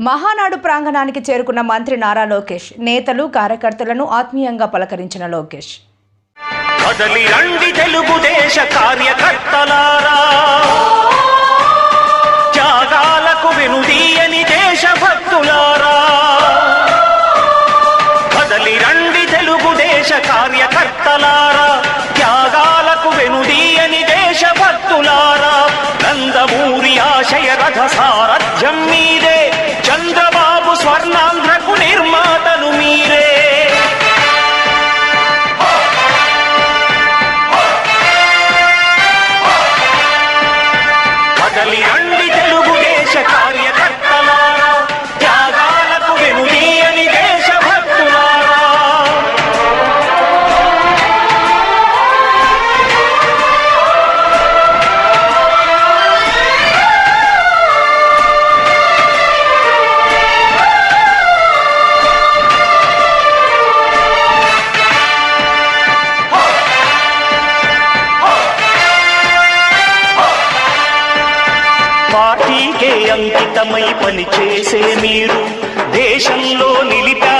మహానాడు ప్రాంగణానికి చేరుకున్న మంత్రి నారా లోకేష్ నేతలు కార్యకర్తలను ఆత్మీయంగా పలకరించిన లోకేష్. తెలుగుదేశ కార్యకర్తలారా త్యాగాలకు దేశభక్తులారా కదలి రండి తెలుగుదేశ కార్యకర్తలారా త్యాగాలకు వెనుదీయని దేశభక్తులారా నందమూరి ఆశయ రథ సారథ్యం మీదే. చంద్రబాబు స్వర్ణాంధ్రకు నిర్మాతలు మీరే. అంకితమై పనిచేసే మీరు. దేశంలో నిలిపారు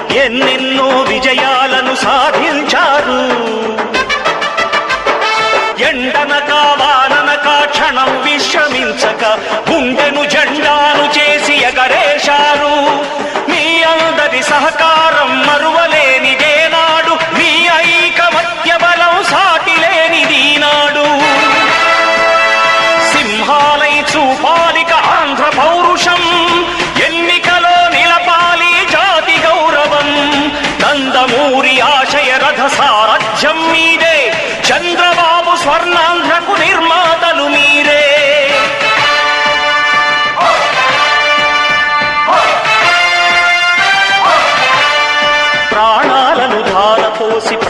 సహకారం మరువ